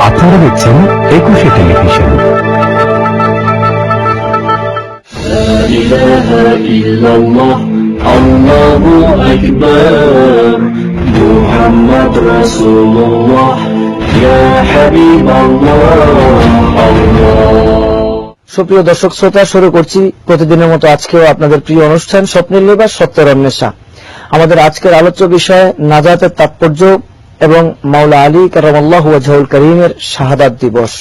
আপনারা দেখছেন একুশে টেলিভিশন لا إله إلا الله الله أكبر محمد رسول الله يا حبيب الله الله সুপ্রিয় দর্শক শ্রোতা শুরু করছি প্রতিদিনের মতো আজকেও আপনাদের প্রিয় অনুষ্ঠান স্বপ্নের লেবাস সত্যের অন্বেষা আমাদের আজকের আলোচ্য বিষয় নাজাতের তাৎপর্য এবং মাওলা আলী কারামাল্লাহ ওয়াজাহুল করিমের শাহাদাত দিবস।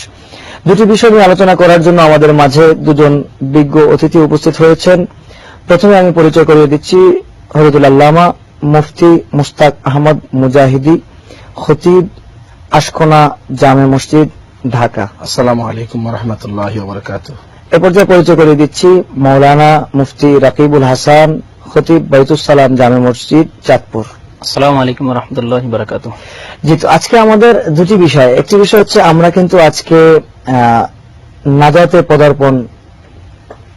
দুটি বিষয় নিয়ে আলোচনা করার জন্য আমাদের মাঝে দুজন বিজ্ঞ অতিথি উপস্থিত হয়েছেন। প্রথমে আমি পরিচয় করিয়ে দিচ্ছি হরিদুল আল্লামা মুফতি মুস্তাক আহমদ মুজাহিদি খতিব আশকোনা জামে মসজিদ ঢাকা। আসসালামু আলাইকুম রহমতুল্লাহ এ পর্যায়ে পরিচয় করে দিচ্ছি মৌলানা মুফতি রাকিবুল হাসান খতিব বাইতুসালাম জামে মসজিদ চাঁদপুর। আলাইকুম আজকে আমাদের দুটি বিষয়। একটি বিষয় হচ্ছে আমরা কিন্তু আজকে নাজাতে পদার্পণ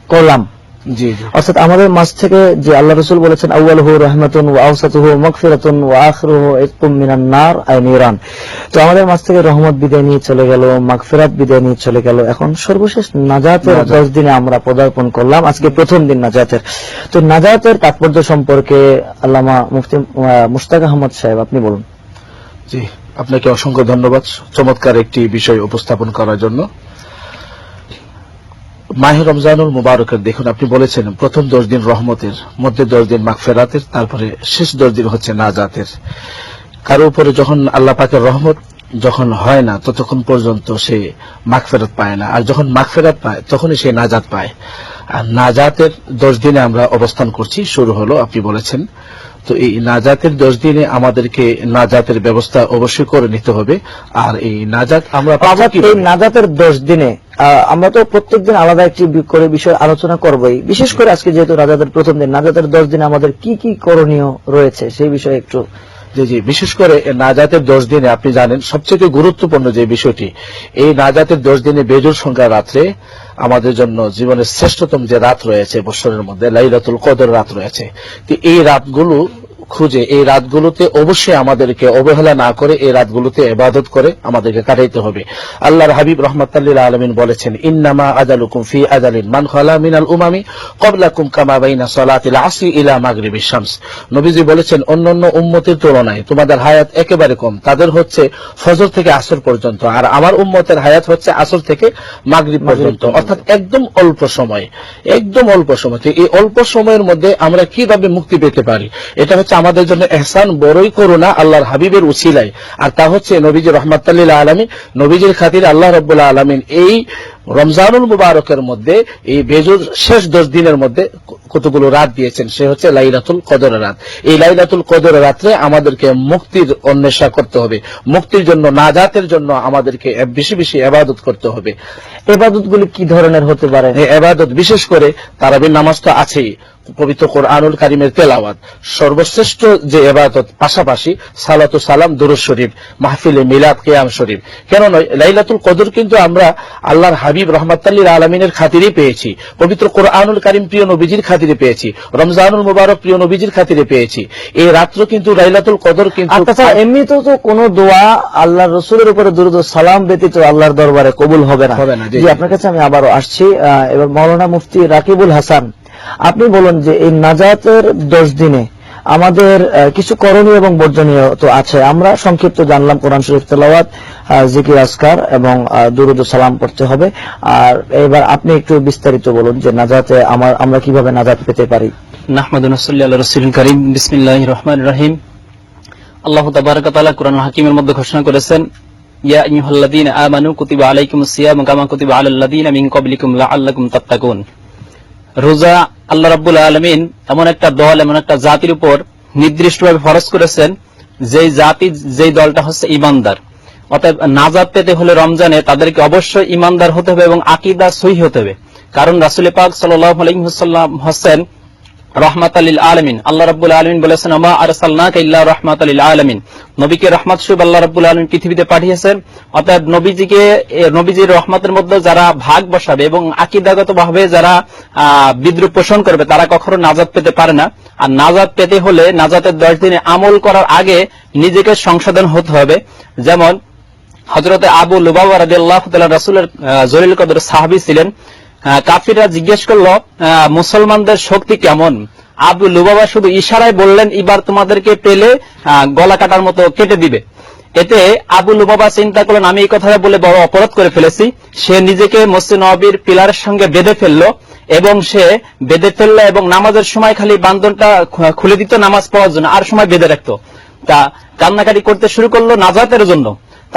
করলাম। জি অর্থাৎ আমাদের মাঝ থেকে যে আল্লাহ রসুল বলেছেন আউ্বালহু রহমাতুন ও আউসাতুহু মগফিরাতুন ও আখরুহু ইতকুম মিনান নার আই নিরান। তো আমাদের মাঝ থেকে রহমত বিদায় নিয়ে চলে গেল মাগফিরাত বিদায় নিয়ে চলে গেল। এখন সর্বশেষ নাজাতের দশ দিনে আমরা পদার্পণ করলাম আজকে প্রথম দিন নাজাতের। তো নাজাতের তাৎপর্য সম্পর্কে আল্লামা মুফতি আহ, মুস্তাক আহমদ সাহেব আপনি বলুন। জি আপনাকে অসংখ্য ধন্যবাদ চমৎকার একটি বিষয় উপস্থাপন করার জন্য। মাহে রমজানুল মুবারকের দেখুন আপনি বলেছেন প্রথম দশ দিন রহমতের মধ্যে দশ দিন মাগফেরাতের তারপরে শেষ দশ দিন হচ্ছে নাজাতের। কারও উপরে যখন আল্লাহ পাকের রহমত যখন হয় না ততক্ষণ পর্যন্ত সে মাগফেরাত পায় না। আর যখন মাগফেরাত পায় তখনই সে নাজাত পায়। আর নাজাতের দশ দিনে আমরা অবস্থান করছি শুরু হলো আপনি বলেছেন। তো এই নাজাতের দশ দিনে আমাদেরকে নাজাতের ব্যবস্থা অবশ্যই করে নিতে হবে। আর এই নাজাত আমরা পাবো কীভাবে? নাজাতের দশ দিনে আমরা তো প্রত্যেকদিন আলাদা একটি করে বিষয় আলোচনা করবই। বিশেষ করে আজকে যেহেতু নাজাতের প্রথম দিন, নাজাতের দশ দিনে আমাদের কি কি করণীয় রয়েছে সেই বিষয়ে একটু জি জি, বিশেষ করে নাজাতের দশ দিনে আপনি জানেন, সবচেয়ে গুরুত্বপূর্ণ যে বিষয়টি, এই নাজাতের দশ দিনে বেজুর সংখ্যা রাত্রে আমাদের জন্য জীবনের শ্রেষ্ঠতম যে রাত রয়েছে বছরের মধ্যে, লাইলাতুল কদর রাত রয়েছে। এই রাতগুলো খুঁজে এই রাতগুলোতে অবশ্যই আমাদেরকে অবহেলা না করে এই রাতগুলোতে এবাদত করে আমাদেরকে কাটাইতে হবে। আল্লাহর হাবিব রহমতাল্লিল আলমিন বলেছেন ইন্নামা আদালুকুম ফি আদালিন মান খালা মিনাল উমামি কবলাকুম কামা বাইনা সলাতিল আসি ইলা মাগরিবি শামস। নবীজি বলেছেন অন্যান্য উম্মতের তুলনায় তোমাদের হায়াত একেবারে কম। তাদের হচ্ছে ফজর থেকে আসর পর্যন্ত আর আমার উম্মতের হায়াত হচ্ছে আসর থেকে মাগরিব পর্যন্ত। অর্থাৎ একদম অল্প সময় একদম অল্প সময়। এই অল্প সময়ের মধ্যে আমরা কীভাবে মুক্তি পেতে পারি? এটা হচ্ছে আমাদের জন্য এহসান বড়ই করুণা আল্লাহর হাবিবের উছিলাই আর তা হচ্ছে নবীজি রহমতাল্লিল্লাহ আলমী নবীজির খাতির আল্লাহ রব্বুল্লাহ আলমিন এই রমজানুল মুবারকের মধ্যে এই বেজুর শেষ দশ দিনের মধ্যে কতগুলো রাত দিয়েছেন? সে হচ্ছে লাইলাতুল কদর রাত। এই লাইলাতুল কদর রাত্রে আমাদেরকে মুক্তির অন্বেষা করতে হবে। মুক্তির জন্য নাজাতের জন্য আমাদেরকে বেশি বেশি এবাদত করতে হবে। এবাদত গুলি কি ধরনের হতে পারে? এই আবাদত বিশেষ করে তারাবির নামাজ তো আছেই। পবিত্র কোরআনুল কারিমের তেলাওয়াত। সর্বশ্রেষ্ঠ যে এবাদত পাশাপাশি সালাতু সালাম দুরুজ শরীফ মাহফিলে মিলাদ কেয়াম শরীফ। কেন নয় লাইলাতুল কদর কিন্তু আমরা আল্লাহর হাবিব রহমাতাল্লির আলমিনের খাতিরে পেয়েছি। পবিত্র কোরআনুল কারিম প্রিয় নবীজির খাতিরে পেয়েছি। রমজানুল মুবারক প্রিয় নবীজির খাতিরে পেয়েছি। এই রাত্র কিন্তু লাইলাতুল কদর কিন্তু তাছাড়া এমনিতেও তো কোনো দোয়া আল্লাহ রসুলের উপরে দ্রুত সালাম ব্যতীত আল্লাহর দরবারে কবুল হবে না। হবে না। আপনার কাছে আমি আবারও আসছি এবার মৌলানা মুফতি রাকিবুল হাসান আপনি বলুন যে এই নাজাতের দশ দিনে আমাদের কিছু করণীয় এবং বর্জনীয় তো আছে। আমরা সংক্ষিপ্ত জানলাম কোরআন শরীফ তেলাওয়াত জিকির আসকার এবং দুরুদ সালাম পড়তে হবে। আর এবার আপনি একটু বিস্তারিত বলুন যে নাজাতে আমার, আমরা কীভাবে নাজাত পেতে পারি। রহিম। আল্লাহ কোরআন হাকিমের মধ্যে ঘোষণা করেছেন, ইয়া আইয়ুহাল্লাযীনা আমানু কুতিবা আলাইকুমুস সিয়াম কামা কুতিবা আলাল মিন ক্বাবলিকুম লাআল্লাকুম তাত্তাকুন। রোজা আল্লাহ রাবুল আলমিন এমন একটা দল, এমন একটা জাতির উপর নির্দিষ্টভাবে ফরজ করেছেন, যেই জাতি, যেই দলটা হচ্ছে ইমানদার অর্থাৎ নাজাদ পেতে হলে রমজানে তাদেরকে অবশ্যই ইমানদার হতে হবে এবং আকিদা সহি হতে হবে। কারণ রাসুল পাক সাল্লাম হচ্ছেন আলমিন। আল্লাহ আলমিন বলেছেন, আমা রহমাত আলিল আলমিন। নবীকে রহমত স্বরূপ আল্লাহ আলমিন পৃথিবীতে পাঠিয়েছেন। অর্থাৎ নবীজিকে নবীজির রহমতের মধ্যে যারা ভাগ বসাবে এবং আকিদাগত ভাবে যারা বিদ্রুপ পোষণ করবে, তারা কখনো নাজাদ পেতে পারে না। আর নাজাদ পেতে হলে নাজাতের দশ দিনে আমল করার আগে নিজেকে সংশোধন হতে হবে। যেমন হজরতে আবু লুবাবা রাজি আল্লাহ রাসুলের জলিল কদর সাহাবি ছিলেন। আহ, কাফিররা জিজ্ঞেস করল মুসলমানদের শক্তি কেমন? আবু লুবাবা শুধু ইশারায় বললেন এবার তোমাদেরকে পেলে গলা কাটার মতো কেটে দিবে। এতে আবু লুবাবা চিন্তা করলেন আমি এই কথাটা বলে বড় অপরাধ করে ফেলেছি। সে নিজেকে মসজিদ নবীর পিলারের সঙ্গে বেঁধে ফেলল এবং সে বেঁধে ফেলল এবং নামাজের সময় খালি বান্ধনটা খুলে দিত নামাজ পড়ার জন্য আর সময় বেঁধে রাখতো। তা কান্নাকাটি করতে শুরু করল নাজাতের জন্য।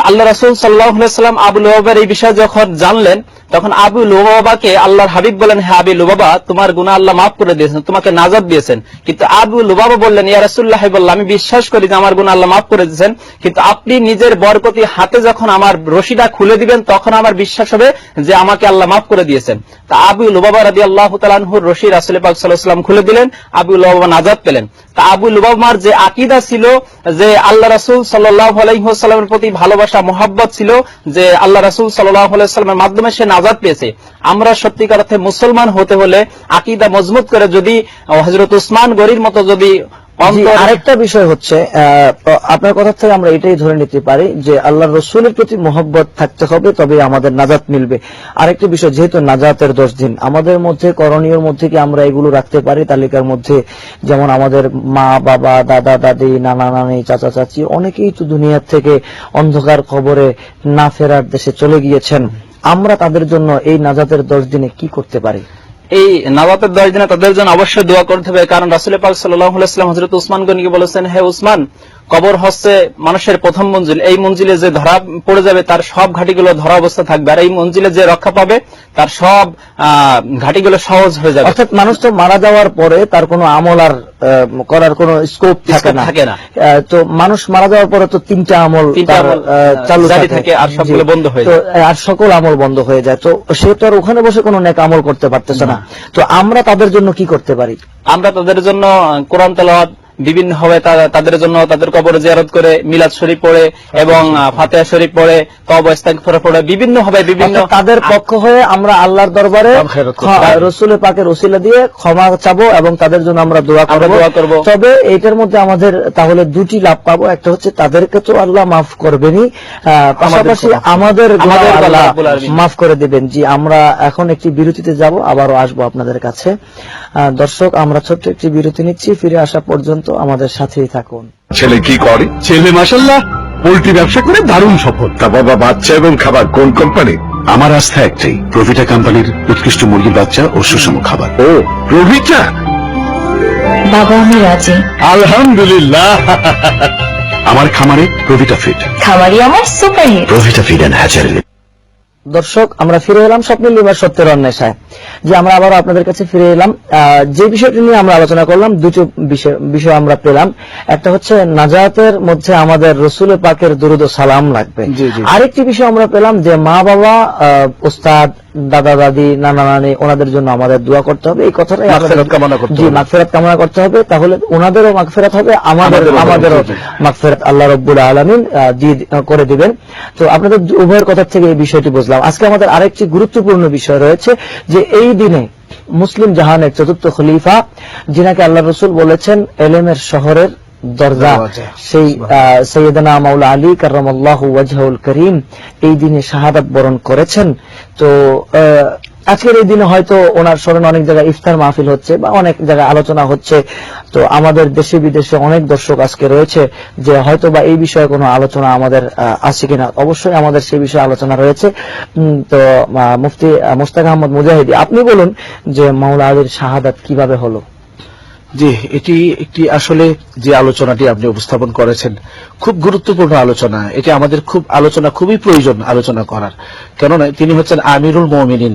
আল্লাহ রাসুল সাল্লাহাম আবু লুবাবার এই বিষয়ে যখন জানলেন, তখন আবু লুবাবাকে আল্লাহর হাবিব বলেন হ্যাঁ আবি লুবাবা তোমার গুণা আল্লাহ মাফ করে দিয়েছেন, তোমাকে নাজাদ দিয়েছেন। কিন্তু আবু লুবাবা বললেন, ইয়া রাসুল্লাহ বললাম, আমি বিশ্বাস করি যে আমার গুণা আল্লাহ মাফ করে দিয়েছেন, কিন্তু আপনি নিজের বরকতি হাতে যখন আমার রশিটা খুলে দিবেন, তখন আমার বিশ্বাস হবে যে আমাকে আল্লাহ মাফ করে দিয়েছেন। তা আবু লুবাবা রাদি আল্লাহ তালানহুর রশি রাসুল পাক সাল্লাহাম খুলে দিলেন, আবু লুবাবা নাজাদ পেলেন। তা আবু লুবাবার যে আকিদা ছিল যে আল্লাহ রাসুল সাল্লাহ আলাইসাল্লামের প্রতি ভালোবাসা মোহাব্বত ছিল যে আল্লাহ রাসুল সাল্লামের মাধ্যমে সে নাজাদ পেয়েছে। আমরা সত্যিকার অর্থে মুসলমান হতে হলে আকিদা মজবুত করে যদি হজরত উসমান গরির মতো যদি আরেকটা বিষয় হচ্ছে আপনার কথা থেকে আমরা এটাই ধরে নিতে পারি যে আল্লাহ রসুলের প্রতি মোহব্বত থাকতে হবে তবে আমাদের নাজাত মিলবে। আরেকটা বিষয় যেহেতু নাজাতের দশ দিন আমাদের মধ্যে করণীয় মধ্যে কি আমরা এগুলো রাখতে পারি? তালিকার মধ্যে যেমন আমাদের মা বাবা দাদা দাদি নানা নানি চাচা চাচি অনেকেই তো দুনিয়ার থেকে অন্ধকার খবরে না ফেরার দেশে চলে গিয়েছেন। আমরা তাদের জন্য এই নাজাতের দশ দিনে কি করতে পারি? এই নবাবের দশ দিনে তাদের জন্য অবশ্যই দোয়া করতে হবে। কারণ রাসুল পাক সাল্লাম হজরত উসমান গনিকে বলেছেন হে উসমান কবর হচ্ছে মানুষের প্রথম মঞ্জিল। এই মঞ্জিলে যে ধরা পড়ে যাবে তার সব ঘাটিগুলো ধরা অবস্থা থাকবে। আর এই মঞ্জিলে যে রক্ষা পাবে তার সব ঘাটিগুলো সহজ হয়ে যাবে। অর্থাৎ মানুষ তো মারা যাওয়ার পরে তার কোনো আমল আর করার কোনো স্কোপ থাকে না। থাকে না। তো মানুষ মারা যাওয়ার পরে তো তিনটা আমল চালু থাকে। থাকে আর সবগুলো বন্ধ হয়ে যায়। আর সকল আমল বন্ধ হয়ে যায়। তো সে তো আর ওখানে বসে কোনো নেক আমল করতে পারতেছে না। তো আমরা তাদের জন্য কি করতে পারি? আমরা তাদের জন্য কোরআন তেলাওয়াত বিভিন্ন হবে তাদের জন্য তাদের কবর জিয়ারত করে মিলাদ শরীফ পড়ে এবং ফাতেহা শরীফ পড়ে ইস্তেগফার পড়ে বিভিন্ন হবে বিভিন্ন তাদের পক্ষ হয়ে আমরা আল্লাহর দরবারে রসুলের পাকের ওসিলা দিয়ে ক্ষমা চাবো এবং তাদের জন্য আমরা দোয়া করব। দোয়া করব। তবে এইটার মধ্যে আমাদের তাহলে দুটি লাভ পাবো। একটা হচ্ছে তাদেরকে তো আল্লাহ মাফ করবেনই আহ, পাশাপাশি আমাদের আল্লাহ। মাফ করে দিবেন। জি আমরা এখন একটি বিরতিতে যাব আবারও আসব আপনাদের কাছে। দর্শক আমরা ছোট্ট একটি বিরতি নিচ্ছি ফিরে আসা পর্যন্ত আমাদের সাথেই থাকুন। ছেলে কি করে? ছেলে মাসাল্লাহ পোল্ট্রি ব্যবসা করে দারুণ সফল। তা বাবা বাচ্চা এবং খাবার কোন কোম্পানি আমার আস্থা একটাই প্রভিটা কোম্পানির উৎকৃষ্ট মুরগির বাচ্চা ও সুষম খাবার। ও প্রভিটা? বাবা আমি রাজি। আলহামদুলিল্লাহ। আমার খামারে প্রভিটা ফিট খামারি আমার super hit Provita feed and hatchery দর্শক আমরা ফিরে এলাম স্বপ্নের লিবার সত্যের অন্বেষায়। যে আমরা আবার আপনাদের কাছে ফিরে এলাম আহ, যে বিষয়টি নিয়ে আমরা আলোচনা করলাম দুটো বিষয় বিষয় আমরা পেলাম। একটা হচ্ছে নাজাতের মধ্যে আমাদের রসুল পাকের দুরুদ সালাম লাগবে। আরেকটি বিষয় আমরা পেলাম যে মা বাবা ওস্তাদ দাদা দাদি নানা নানি ওনাদের জন্য আমাদের দোয়া করতে হবে এই কথাটাই কামনা করতে জি হবে। কামনা করতে হবে তাহলে ওনাদেরও মাগফিরাত হবে আমাদের আমাদেরও। মাগফিরাত আল্লাহ রব্বুল আলমিন করে দিবেন তো আপনাদের উভয়ের কথা থেকে এই বিষয়টি বুঝলাম আজকে আমাদের আরেকটি গুরুত্বপূর্ণ বিষয় রয়েছে যে এই দিনে মুসলিম জাহানের চতুর্থ খলিফা যিনাকে আল্লাহ রসুল বলেছেন এলেমের শহরের দরজা। সেই সৈয়দনা মাওলা আলী কার্লাহ ওয়াজহুল করিম এই দিনে শাহাদাত বরণ করেছেন। তো আজকের এই দিনে হয়তো ওনার স্মরণে অনেক জায়গায় ইফতার মাহফিল হচ্ছে বা অনেক জায়গায় আলোচনা হচ্ছে। তো আমাদের দেশে বিদেশে অনেক দর্শক আজকে রয়েছে যে হয়তো বা এই বিষয়ে কোনো আলোচনা আমাদের আছে কিনা। অবশ্যই আমাদের সেই বিষয়ে আলোচনা রয়েছে। তো মুফতি মুস্তাক আহমদ মুজাহিদি আপনি বলুন যে মাওলা আলীর শাহাদাত কীভাবে হলো? জি, এটি একটি আসলে যে আলোচনাটি আপনি উপস্থাপন করেছেন, খুব গুরুত্বপূর্ণ আলোচনা। এটি আমাদের খুব, আলোচনা খুবই প্রয়োজন আলোচনা করার। কেননা তিনি হচ্ছেন আমিরুল মমিনিন।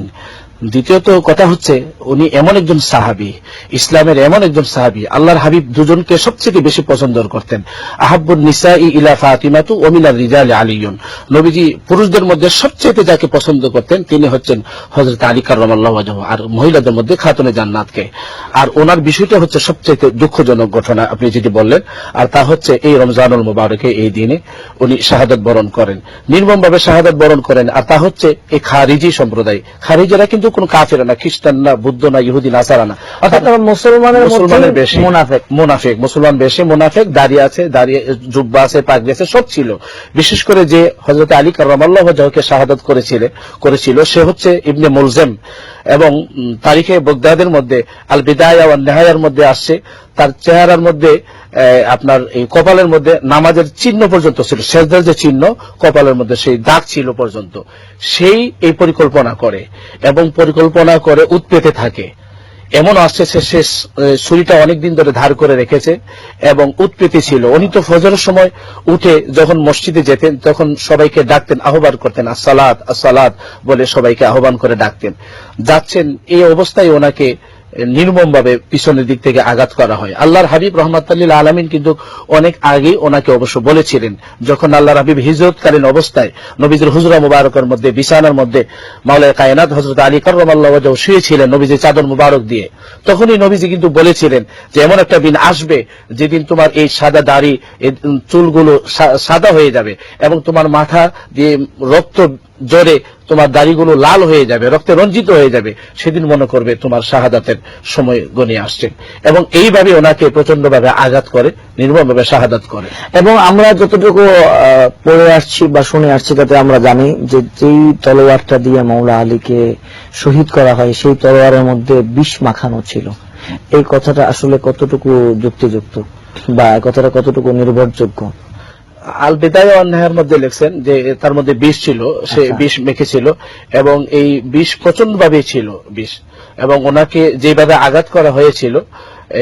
দ্বিতীয়ত কথা হচ্ছে, উনি এমন একজন সাহাবি, ইসলামের এমন একজন সাহাবি, আল্লাহর হাবিব দুজনকে সবচেয়ে বেশি পছন্দ করতেন। আহাব্বুল নিসা ইলা ফাতিমাতু ওমিনার রিজাল আলিয়ন। নবীজি পুরুষদের মধ্যে সবচেয়ে যাকে পছন্দ করতেন, তিনি হচ্ছেন হজরত আলী কার্লাহ আর মহিলাদের মধ্যে খাতুনে জান্নাতকে। আর ওনার বিষয়টা হচ্ছে সবচেয়ে দুঃখজনক ঘটনা, আপনি যেটি বললেন, আর তা হচ্ছে এই রমজানুল মুবারকে, এই দিনে উনি শাহাদত বরণ করেন। নির্মমভাবে শাহাদত বরণ করেন, আর তা হচ্ছে এই খারিজি সম্প্রদায়। খারিজারা কিন্তু কোনো কাফেরা না খ্রিস্টান না বুদ্ধ না ইহুদি নাসারা না। অর্থাৎ মুসলমানের মুসলমানের বেশি। মুনাফেক। মুনাফেক মুসলমান বেশি মুনাফেক দাঁড়িয়ে আছে দাঁড়িয়ে জুব্বা আছে পাগড়ি আছে সব ছিল। বিশেষ করে যে হজরত আলী কারামাল্লাহ যাহকে শাহাদত করেছিল করেছিল সে হচ্ছে ইবনে মুলজেম এবং তারিখে বগদাদের মধ্যে আল বিদায় ও নেহায়ার মধ্যে আসছে। তার চেহারার মধ্যে আপনার এই কপালের মধ্যে নামাজের চিহ্ন পর্যন্ত ছিল শেষদের যে চিহ্ন কপালের মধ্যে, সেই দাগ ছিল পর্যন্ত। সেই এই পরিকল্পনা করে এবং পরিকল্পনা করে উৎপেতে থাকে। এমন আসছে সে শেষ ছুরিটা অনেকদিন ধরে ধার করে রেখেছে এবং উৎপীতি ছিল। উনি তো ফজরের সময় উঠে যখন মসজিদে যেতেন, তখন সবাইকে ডাকতেন, আহ্বান করতেন, আসসালাত আসসালাত বলে সবাইকে আহ্বান করে ডাকতেন। যাচ্ছেন, এই অবস্থায় ওনাকে নির্মম ভাবে পিছনের দিক থেকে আঘাত করা হয়। আল্লাহর হাবিব রহমাতাল্লিল আলমিন কিন্তু অনেক আগেই ওনাকে অবশ্য বলেছিলেন, যখন আল্লাহর হাবিব হিজরতকালীন অবস্থায় নবীজের হুজরা মুবারকের মধ্যে, বিছানার মধ্যে মাওলায় কায়নাত হজরত আলী করমাল্লাহ শুয়েছিলেন নবীজির চাদর মুবারক দিয়ে। তখনই নবীজি কিন্তু বলেছিলেন যে, এমন একটা দিন আসবে যেদিন তোমার এই সাদা দাড়ি চুলগুলো সাদা হয়ে যাবে এবং তোমার মাথা দিয়ে রক্ত জোরে তোমার দাড়িগুলো লাল হয়ে যাবে, রক্তে রঞ্জিত হয়ে যাবে, সেদিন মনে করবে তোমার শাহাদাতের সময় গনিয়ে আসছে। এবং এইভাবে ওনাকে প্রচন্ডভাবে আঘাত করে, নির্মমভাবে শাহাদাত করে। এবং আমরা যতটুকু পড়ে আসছি বা শুনে আসছি, তাতে আমরা জানি যে যেই তলোয়ারটা দিয়ে মৌলা আলীকে শহীদ করা হয়, সেই তলোয়ারের মধ্যে বিষ মাখানো ছিল। এই কথাটা আসলে কতটুকু যুক্তিযুক্ত বা কথাটা কতটুকু নির্ভরযোগ্য? আল বেদায় অন্যায়ের মধ্যে লিখছেন যে তার মধ্যে বিষ ছিল সে আচ্ছা। বিষ মেখেছিল এবং এই বিষ প্রচণ্ড ভাবে ছিল বিষ। এবং ওনাকে যেভাবে আঘাত করা হয়েছিল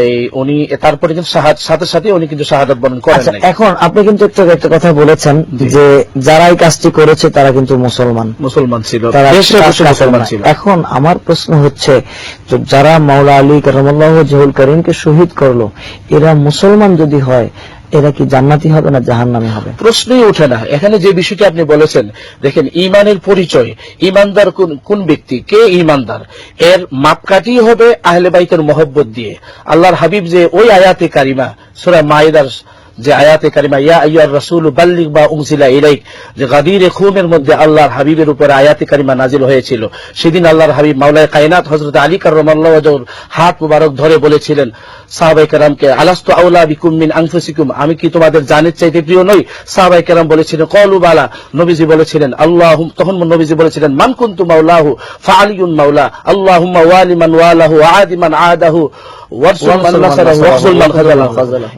এই উনি তারপরে কিন্তু সাথে সাথে উনি কিন্তু শাহাদাত বরণ করেন আচ্ছা এখন আপনি কিন্তু একটু একটা কথা বলেছেন যে যারা এই কাজটি করেছে তারা কিন্তু মুসলমান। মুসলমান ছিল মুসলমান ছিল। এখন আমার প্রশ্ন হচ্ছে যে যারা মাওলা আলী করমাল্লাহ জহুল করিমকে শহীদ করল এরা মুসলমান যদি হয় এরা কি জান্নাতি হবে না জাহান নামে হবে? প্রশ্নই ওঠে না। এখানে যে বিষয়টি আপনি বলেছেন, দেখেন ইমানের পরিচয় ইমানদার কোন ব্যক্তি? কে ইমানদার এর মাপকাঠি হবে আহলে বাইতের মহব্বত দিয়ে। আল্লাহর হাবিব যে ওই আয়াতে কারিমা, সুরা মাইদার যে আয়াতে কারিমা ইয়া আইয়ার রাসূল বাল্লিগ বা উনসিলা ইলাইক। যে গাদির খুমের মধ্যে আল্লাহর হাবিবের উপরে আয়াতে কারিমা নাজিল হয়েছিল। সেদিন আল্লাহর হাবিব মাওলায় কায়নাত হযরত আলী কাররামাল্লাহু ওয়াজহুর হাত মুবারক ধরে বলেছিলেন সাহাবাই কেরামকে আলাস্তু আউলা বিকুম মিন আনফুসিকুম? আমি কি তোমাদের জানের চাইতে প্রিয় নই? সাহাবাই কেরাম বলেছিলেন কলু বালা। নবীজি বলেছিলেন আল্লাহ তখন নবীজি বলেছিলেন মান কুনতু মাওলাহু? ফাআলিয়ুন মাওলা। আল্লাহুম্মা ওয়ালি মান ওয়ালাহু আদি মান আদাহু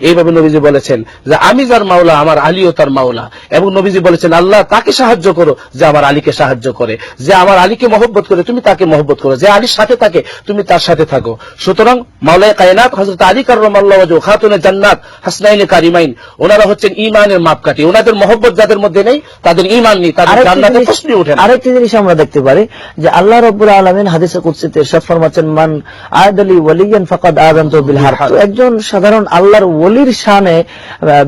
এইভাবে নবীজি বলেছেন। যে আমি যার মাওলা আমার আলীও তার মাওলা। এবং নবীজি বলেছেন আল্লাহ তাকে সাহায্য করো যে আমার আলীকে সাহায্য করে। যে আমার আলীকে মহব্বত করে তুমি তাকে মহব্বত করো। যে আলীর সাথে থাকে তুমি তার সাথে থাকো। সুতরাং মাওলায় কায়নাত হযরত আলী কাররামাল্লাহু ওয়াজহু খাতুনে জান্নাত হাসনাইনে কারিমাইন ওনারা হচ্ছেন ঈমানের মাপকাঠি। ওনাদের মহব্বত যাদের মধ্যে নেই তাদের ঈমান নেই তাদের জিনিস- প্রশ্নই ওঠে আরেকটি জিনিস আমরা দেখতে পারি যে আল্লাহ রব্বুল আলমিন হাদিসে কুৎসিতে ইরশাদ ফরমাচ্ছেন মান আয়াদলি ওয়ালিয়ান ফাকাদ আযানতু বিল হারব তো একজন সাধারণ আল্লাহর ওলির শানে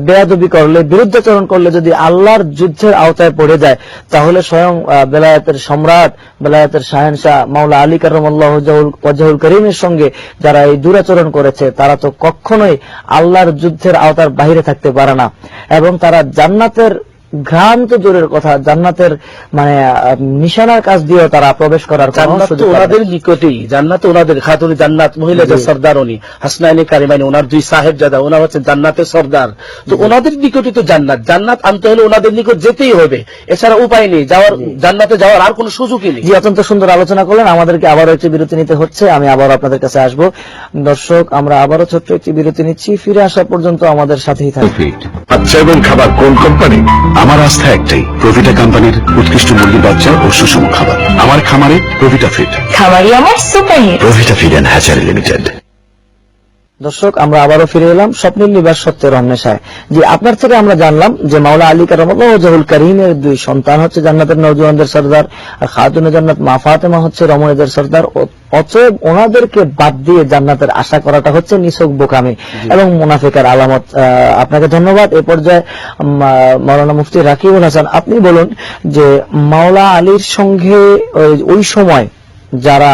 বেয়াদবি করলে, বিরুদ্ধাচরণ করলে যদি আল্লাহর যুদ্ধের আওতায় পড়ে যায়, তাহলে স্বয়ং বেলায়েতের সম্রাট, বেলায়েতের শাহেনশাহ মাওলা আলী কারমুল করিমের সঙ্গে যারা এই দূরাচরণ করেছে, তারা তো কখনোই আল্লাহর যুদ্ধের আওতার বাহিরে থাকতে পারে না। এবং তারা জান্নাতের ঘ্রাণ তো দূরের কথা জান্নাতের মানে নিশানার কাজ দিয়েও তারা প্রবেশ করার। ওনাদের নিকটেই। জান্নাত ওনাদের খাতুনি জান্নাত মহিলা যে সর্দার উনি হাসনাইনি কারিমাইনি ওনার দুই সাহেব জাদা ওনার হচ্ছেন জান্নাতের সর্দার। তো ওনাদের নিকটই তো জান্নাত জান্নাত আনতে হলে ওনাদের নিকট যেতেই হবে। এছাড়া উপায় নেই যাওয়ার জান্নাতে যাওয়ার আর কোনো সুযোগই নেই। জি অত্যন্ত সুন্দর আলোচনা করলেন আমাদেরকে আবারও একটি বিরতি নিতে হচ্ছে আমি আবারও আপনাদের কাছে আসব। দর্শক আমরা আবারও ছোট্ট একটি বিরতি নিচ্ছি ফিরে আসা পর্যন্ত আমাদের সাথেই থাকবে বাচ্চা এবং খাবার কোন কোম্পানি আমার আস্থা একটাই প্রভিটা কোম্পানির উৎকৃষ্ট মুরগির বাচ্চা ও সুষম খাবার। আমার খামারে প্রভিটা ফিট খামারি আমার super Provita feed and hatchery limited দর্শক আমরা আবারও ফিরে এলাম স্বপ্নের নিবাস সত্যের অন্বেষায় যে আপনার থেকে আমরা জানলাম যে মাওলা আলী কারামুল্লাহ ও জাহুল করিমের দুই সন্তান হচ্ছে জান্নাতের নৌজওয়ানদের সর্দার আর খাতুনে জান্নাত মা ফাতেমা হচ্ছে রমণীদের সর্দার। ও- অতএব ওনাদেরকে বাদ দিয়ে জান্নাতের আশা করাটা হচ্ছে নিছক বোকামি এবং মুনাফিকের আলামত। আপনাকে ধন্যবাদ। এ পর্যায়ে মাওলানা মুফতি রাকিবুল হাসান আপনি বলুন যে মাওলা আলীর সঙ্গে ওই- ওই সময় যারা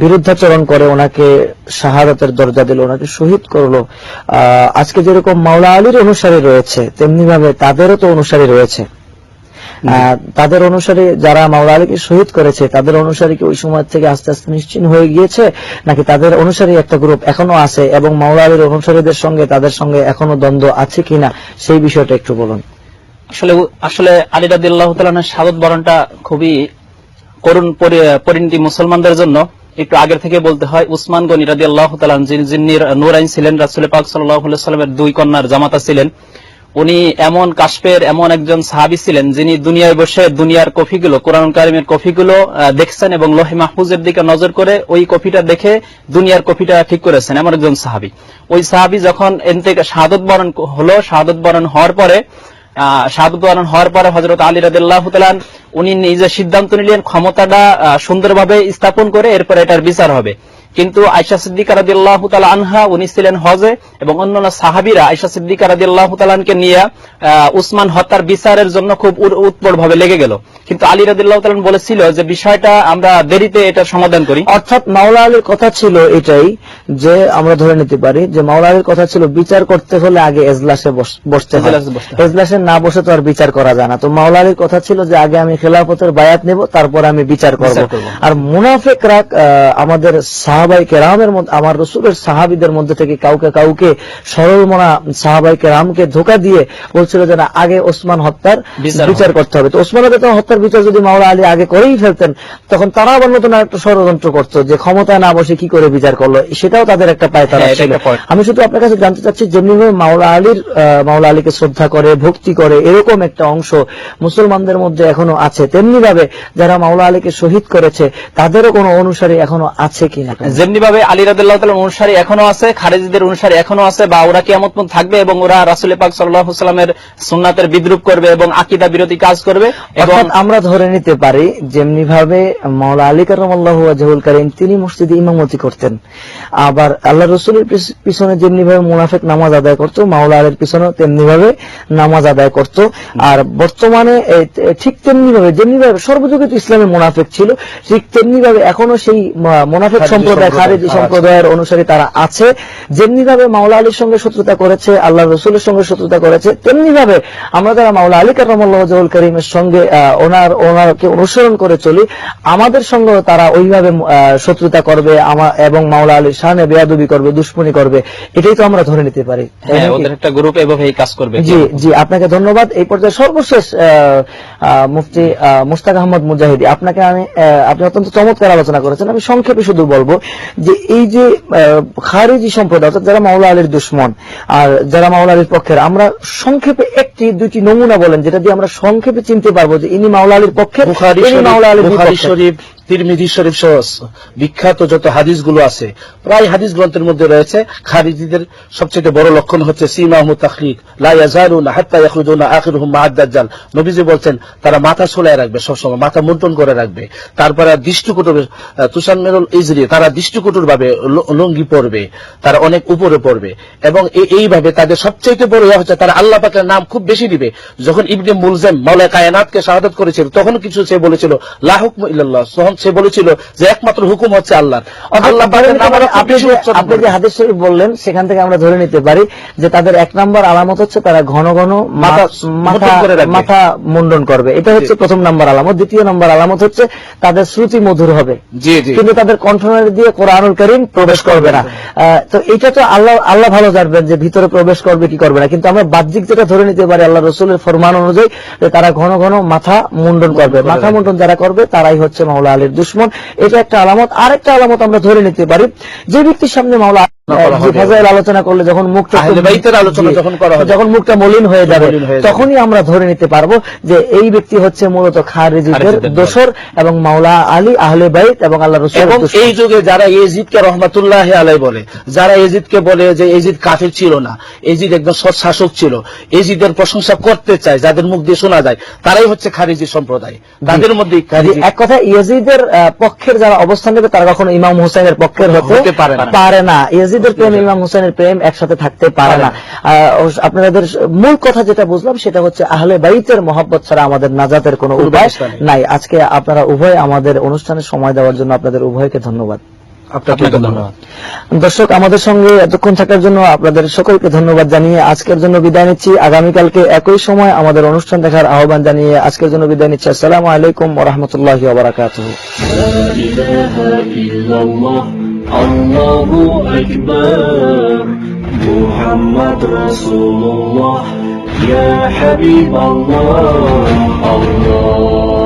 বিরুদ্ধাচরণ করে ওনাকে শাহাদাতের দরজা দিল ওনাকে শহীদ করল। আজকে যেরকম মাওলা আলীর অনুসারী রয়েছে তেমনি ভাবে তাদেরও তো অনুসারী রয়েছে। তাদের অনুসারে যারা মাওলা আলীকে শহীদ করেছে তাদের অনুসারী কি ওই সময় থেকে আস্তে আস্তে নিশ্চিন্ন হয়ে গিয়েছে? নাকি তাদের অনুসারী একটা গ্রুপ এখনও আছে এবং মাওলা আলীর অনুসারীদের সঙ্গে তাদের সঙ্গে এখনও দ্বন্দ্ব আছে কিনা সেই বিষয়টা একটু বলুন। আসলে আসলে আলী রাদিল্লাহ সাদত বরণটা খুবই করুণ পরিণতি মুসলমানদের জন্য একটু আগের থেকে বলতে হয়, উসমান গনি রাদি আল্লাহ যিনি নুরাইন ছিলেন, রাসুল পাক সাল্লামের দুই কন্যার জামাতা ছিলেন, উনি এমন কাশ্মের, এমন একজন সাহাবি ছিলেন, যিনি দুনিয়ায় বসে দুনিয়ার কফিগুলো কোরআন কারিমের কফিগুলো দেখছেন এবং লোহে মাহফুজের দিকে নজর করে ওই কফিটা দেখে দুনিয়ার কফিটা ঠিক করেছেন, এমন একজন সাহাবি। ওই সাহাবি যখন এন থেকে শাহাদত বরণ হলো, শাহাদত বরণ হওয়ার পরে শাহাদত হওয়ার পরে হজরত আলী রাদিল্লাহ তালান উনি নিজের সিদ্ধান্ত নিলেন ক্ষমতাটা সুন্দরভাবে স্থাপন করে এরপরে এটার বিচার হবে। কিন্তু আয়সা সিদ্দিকা রাদিল্লাহ তালা আনহা উনি ছিলেন হজে এবং অন্যান্য সাহাবিরা আয়সা সিদ্দিকা রাদিল্লাহ তালানকে নিয়ে উসমান হত্যার বিচারের জন্য খুব উৎপট ভাবে লেগে গেল। কিন্তু আলী রাদিল্লাহ তালান বলেছিল যে বিষয়টা আমরা দেরিতে এটা সমাধান করি। অর্থাৎ মাওলা আলীর কথা ছিল এটাই যে আমরা ধরে নিতে পারি যে মাওলা আলীর কথা ছিল বিচার করতে হলে আগে এজলাসে বসতে হয়। এজলাসে না বসে তো আর বিচার করা যায় না। তো মাওলা আলীর কথা ছিল যে আগে আমি খেলাফতের বায়াত নেব তারপর আমি বিচার করব। আর মুনাফেকরা আমাদের সাহাবাই কেরামের মধ্যে আমার রসুলের সাহাবিদের মধ্যে থেকে কাউকে কাউকে সরল মনা সাহাবাই কেরামকে ধোকা দিয়ে বলছিল যে না আগে ওসমান হত্যার বিচার করতে হবে। তো ওসমান হত্যার হত্যার বিচার যদি মাওলা আলী আগে করেই ফেলতেন তখন তারা আবার নতুন একটা ষড়যন্ত্র করতো যে ক্ষমতায় না বসে কি করে বিচার করল? সেটাও তাদের একটা পায় তারা হ্যাঁ। আমি শুধু আপনার কাছে জানতে চাচ্ছি যেমনিভাবে মাওলা আলীর মাওলা আলীকে শ্রদ্ধা করে ভক্তি করে এরকম একটা অংশ মুসলমানদের মধ্যে এখনও আছে। তেমনি ভাবে যারা মাওলা আলীকে শহীদ করেছে তাদেরও কোনো অনুসারী এখনও আছে কিনা? যেমনি ভাবে আলী রাদিল্লাহ তালার অনুসারী এখনও আছে খারেজিদের অনুসারী এখনও আছে বা ওরা পর্যন্ত থাকবে এবং ওরা রাসুল পাক সাল্লাহ সাল্লামের সুন্নাতের বিদ্রুপ করবে এবং আকিদা বিরোধী কাজ করবে এবং আমরা ধরে নিতে পারি যেমনি ভাবে মাওলা আলী কারামাল্লাহ ওয়াজহুল করিম তিনি মসজিদে ইমামতি করতেন। আবার আল্লাহ রসুলের পিছনে যেমনি ভাবে মুনাফেক নামাজ আদায় করতো মাওলা আলীর পিছনে তেমনি ভাবে নামাজ আদায় করত। আর বর্তমানে ঠিক তেমনি ভাবে যেমনি ভাবে সর্বযুগে তো ইসলামে মুনাফেক ছিল ঠিক তেমনি ভাবে এখনও সেই মুনাফেক সম্প্রদায় সম্প্রদায় খারেজি সম্প্রদায়ের অনুসারী তারা আছে। যেমনি ভাবে মাওলা আলীর সঙ্গে শত্রুতা করেছে আল্লাহ রসুলের সঙ্গে শত্রুতা করেছে তেমনি ভাবে আমরা যারা মাওলা আলী কারামাল্লাহুল করিমের সঙ্গে ওনার ওনারকে অনুসরণ করে চলি আমাদের সঙ্গেও তারা ওইভাবে শত্রুতা করবে এবং মাওলা আলীর সামনে বেয়াদবি করবে দুশ্মনী করবে এটাই তো আমরা ধরে নিতে পারি হ্যাঁ, একটা গ্রুপ এভাবে কাজ করবে। জি জি আপনাকে ধন্যবাদ। এই পর্যায়ে সর্বশেষ মুফতি মুস্তাক আহমদ মুজাহিদি আপনাকে আমি আপনি অত্যন্ত চমৎকার আলোচনা করেছেন আমি সংক্ষেপে শুধু বলব যে এই যে আহ, খারেজি সম্প্রদায় অর্থাৎ যারা মাওলা আলীর দুশ্মন আর যারা মাওলা আলীর পক্ষের আমরা সংক্ষেপে একটি দুটি নমুনা বলেন যেটা দিয়ে আমরা সংক্ষেপে চিনতে পারব যে ইনি মাওলা আলীর পক্ষে ইনি মাওলা আলীর। শরীফ তিরমিজি শরীফ সহ বিখ্যাত যত হাদিসগুলো আছে, প্রায় হাদিস গ্রন্থের মধ্যে রয়েছে, খারিজিদের সবচেয়ে বড় লক্ষণ হচ্ছে নবীজি বলছেন, তারা মাথা ছোলায় রাখবে, সবসময় মাথা মুন্টন করে রাখবে। তারপরে দৃষ্টিকটুর তুষান্মেরুল ইজরি, তারা দৃষ্টিকটুর ভাবে লুঙ্গি পরবে, তারা অনেক উপরে পড়বে এবং এইভাবে তাদের সবচেয়ে বড় ইয়ে হচ্ছে, তারা আল্লাহ পাকের নাম খুব বেশি দিবে। যখন ইবনে মুলজেম মাওলানা কায়নাতকে শাহাদাত করেছিল তখন কিছু সে বলেছিল, লা হুকম ইল্লাল্লাহ তখন সে বলেছিল যে একমাত্র হুকুম হচ্ছে আল্লাহর। আল্লাহ আপনি যে। হাদিস শরীফ বললেন সেখান থেকে আমরা ধরে নিতে পারি যে তাদের এক নম্বর আলামত হচ্ছে তারা ঘন ঘন মাথা মাথা মুন্ডন করবে। এটা হচ্ছে প্রথম নাম্বার আলামত। দ্বিতীয় নাম্বার আলামত হচ্ছে তাদের শ্রুতি মধুর হবে। কিন্তু তাদের কণ্ঠনালী দিয়ে কোরআনুল করিম প্রবেশ করবে না। তো এটা তো আল্লাহ আল্লাহ ভালো জানবেন যে ভিতরে প্রবেশ করবে কি করবে না। কিন্তু আমরা বাহ্যিক যেটা ধরে নিতে পারি আল্লাহ রসুলের ফরমান অনুযায়ী তারা ঘন ঘন মাথা মুন্ডন করবে। মাথা। মুন্ডন যারা করবে তারাই হচ্ছে মাওলা আলীর দুশ্মন। এটা একটা আলামত। আরেকটা আলামত আমরা ধরে নিতে পারি। যে ব্যক্তির সামনে মাওলা আলোচনা করলে যখন মুখটা আলোচনা যখন করা হবে। যখন মুখটা মলিন হয়ে যাবে হয়ে। তখনই আমরা ধরে নিতে পারব যে এই ব্যক্তি হচ্ছে মূলত খারেজিদের দোসর এবং মাওলা আলী আহলে বাইত এবং আল্লাহ এবং এই যুগে যারা এজিদকে রহমাতুল্লাহ আলাই বলে যারা এজিদকে বলে যে এজিদ কাফির ছিল না এজিদ একদম সৎ শাসক ছিল এজিদের প্রশংসা করতে চায় যাদের মুখ দিয়ে শোনা যায় তারাই হচ্ছে খারিজি সম্প্রদায় তাদের মধ্যে এক কথা ইয়াজিদের পক্ষের যারা অবস্থান নেবে তারা কখনো ইমাম হুসাইনের পক্ষের হতে হতে পারে না। ইয়াজিদের প্রেম ইমাম হুসাইনের প্রেম একসাথে থাকতে পারে না। আপনাদের মূল কথা যেটা বুঝলাম সেটা হচ্ছে আহলে বাইতের মহব্বত ছাড়া আমাদের নাজাতের কোনো উপায় নাই। আজকে আপনারা উভয় আমাদের অনুষ্ঠানে সময় দেওয়ার জন্য আপনাদের উভয়কে ধন্যবাদ। আপনাকে দর্শক আমাদের সঙ্গে এতক্ষণ থাকার জন্য আপনাদের সকলকে ধন্যবাদ জানিয়ে আজকের জন্য বিদায় নিচ্ছি। আগামীকালকে একই সময় আমাদের অনুষ্ঠান দেখার আহ্বান জানিয়ে আজকের জন্য বিদায় নিচ্ছি। আসসালামু আলাইকুম ওরহমতুল্লাহ Allahu Ekber Muhammed Resulullah Ya Habib Allah Allah.